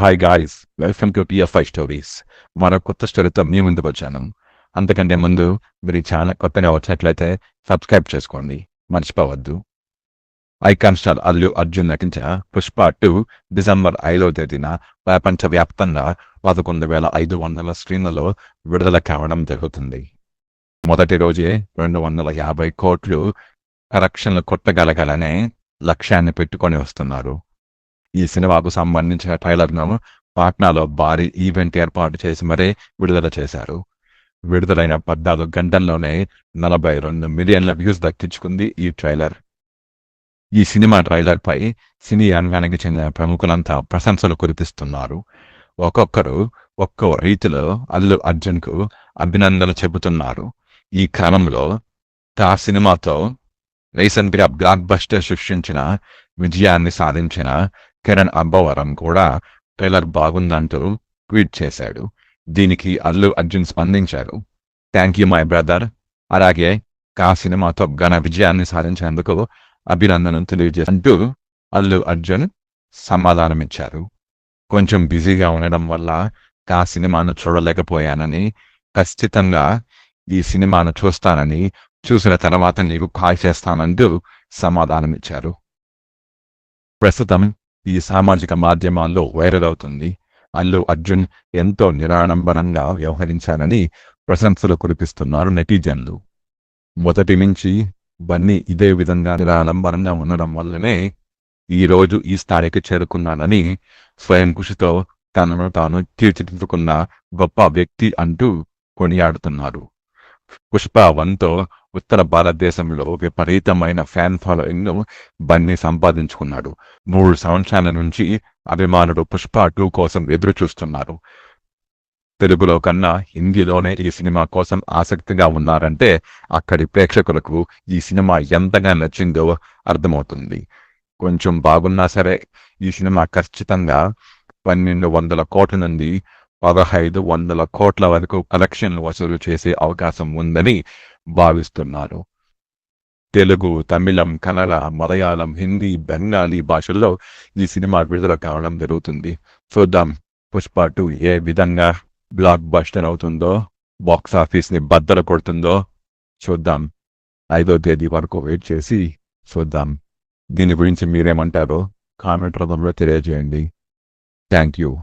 Hi guys welcome to PFI stories మరో కొత్త స్టోరీతో మీ ముందుకు వచ్చాను. అంతకంటే ముందు మీరు ఈ ఛానల్ కొత్తగా వచ్చినట్లయితే సబ్స్క్రైబ్ చేసుకోండి. మర్చిపోవద్దు. ఐకాన్ స్టార్ అల్లు అర్జున్ నటించిన పుష్ప టూ డిసెంబర్ ఐదో తేదీన ప్రపంచవ్యాప్తంగా పదకొండు వేల ఐదు వందల స్క్రీన్లలో విడుదల కావడం జరుగుతుంది. మొదటి రోజే రెండు వందల యాభై కోట్లు కరెక్షన్లు కొట్టగలగాలనే లక్ష్యాన్ని పెట్టుకొని వస్తున్నారు. ఈ సినిమాకు సంబంధించిన ట్రైలర్ను పాట్నాలో భారీ ఈవెంట్ ఏర్పాటు చేసి మరీ విడుదల చేశారు. విడుదలైన పద్నాలుగు గంటల్లోనే నలభై రెండు మిలియన్ల వ్యూస్ దక్కించుకుంది ఈ ట్రైలర్. ఈ సినిమా ట్రైలర్ పై సినీ రంగానికి చెందిన ప్రముఖులంతా ప్రశంసలు కురిపిస్తున్నారు. ఒక్కొక్కరు ఒక్కో రీతిలో అల్లు అర్జున్కు అభినందనలు చెబుతున్నారు. ఈ క్రమంలో ఆ సినిమాతో రీసెంట్గా బ్లాక్ బస్టర్ సృష్టించిన విజయాన్ని సాధించిన కిరణ్ అబ్బవరం కూడా ట్రైలర్ బాగుందంటూ ట్వీట్ చేశాడు. దీనికి అల్లు అర్జున్ స్పందించారు. Thank you my brother. అలాగే కా సినిమాతో ఘన విజయాన్ని సాధించేందుకు అభినందనను తెలియజేస్తూ అల్లు అర్జున్ సమాధానమిచ్చారు. కొంచెం బిజీగా ఉండడం వల్ల కా సినిమాను చూడలేకపోయానని ఖచ్చితంగా ఈ సినిమాను చూస్తానని చూసిన తర్వాత నీకు కాల్ చేస్తానంటూ సమాధానమిచ్చారు. ప్రస్తుతం ఈ సామాజిక మాధ్యమాల్లో వైరల్ అవుతుంది. అల్లు అర్జున్ ఎంతో నిరాడంబరంగా వ్యవహరించారని ప్రశంసలు కురిపిస్తున్నారు నెటిజన్లు. మొదటి నుంచి బన్నీ ఇదే విధంగా నిరాడంబరంగా ఉండడం వల్లనే ఈ రోజు ఈ స్థాయికి చేరుకున్నానని స్వయం కృషితో తనను తాను తీర్చిదిద్దుకున్న గొప్ప వ్యక్తి అంటూ కొనియాడుతున్నారు. పుష్ప వన్తో ఉత్తర భారతదేశంలో విపరీతమైన ఫ్యాన్ ఫాలోయింగ్ బన్నీ సంపాదించుకున్నాడు. మూడు సంవత్సరాల నుంచి అభిమానుడు పుష్ప టూ కోసం ఎదురు చూస్తున్నారు తెలుగులో కన్నా హిందీలోనే ఈ సినిమా కోసం ఆసక్తిగా ఉన్నారంటే అక్కడి ప్రేక్షకులకు ఈ సినిమా ఎంతగా నచ్చిందో అర్థమవుతుంది. కొంచెం బాగున్నా సరే ఈ సినిమా ఖచ్చితంగా పన్నెండు వందల కోట్ల నుండి పదహైదు వందల కోట్ల వరకు కలెక్షన్లు వసూలు చేసే అవకాశం ఉందని భావిస్తున్నారు. తెలుగు తమిళం కన్నడ మలయాళం హిందీ బెంగాలీ భాషల్లో ఈ సినిమా విడుదల కావడం జరుగుతుంది. చూద్దాం పుష్ప టూ ఏ విధంగా బ్లాక్ బస్టర్ అవుతుందో బాక్స్ ఆఫీస్ని బద్దలు కొడుతుందో చూద్దాం. ఐదో తేదీ వరకు వెయిట్ చేసి చూద్దాం. దీని గురించి మీరేమంటారో కామెంట్ రూపంలో తెలియజేయండి. Thank you